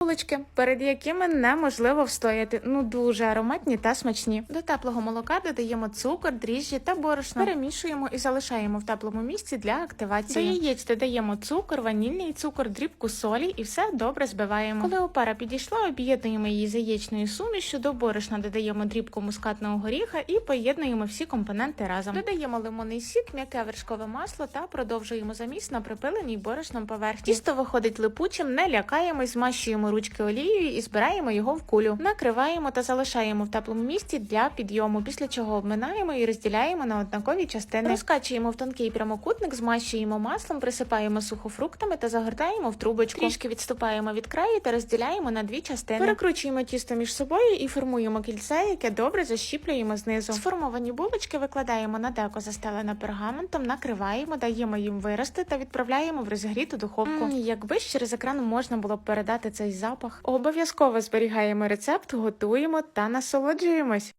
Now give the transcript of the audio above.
Булочки, перед якими неможливо встояти, ну дуже ароматні та смачні. До теплого молока додаємо цукор, дріжджі та борошно. Перемішуємо і залишаємо в теплому місці для активації. До яєць додаємо цукор, ванільний цукор, дрібку солі і все добре збиваємо. Коли опара підійшла, об'єднуємо її з яєчною сумішю. До борошна додаємо дрібку мускатного горіха і поєднуємо всі компоненти разом. Додаємо лимонний сік, м'яке вершкове масло та продовжуємо заміс на припиленій борошном поверхні. Тісто виходить липучим, не лякаємось, змащуємо ручки олією і збираємо його в кулю. Накриваємо та залишаємо в теплому місці для підйому, після чого обминаємо і розділяємо на однакові частини. Розкачуємо в тонкий прямокутник, змащуємо маслом, присипаємо сухофруктами та загортаємо в трубочку. Трішки відступаємо від краю та розділяємо на дві частини. Перекручуємо тісто між собою і формуємо кільце, яке добре защіплюємо знизу. Сформовані булочки викладаємо на деко, застелене пергаментом, накриваємо, даємо їм вирости та відправляємо в розігріту духовку. М, якби ж через екран можна було б передати цей запах, обов'язково зберігаємо рецепт, готуємо та насолоджуємось.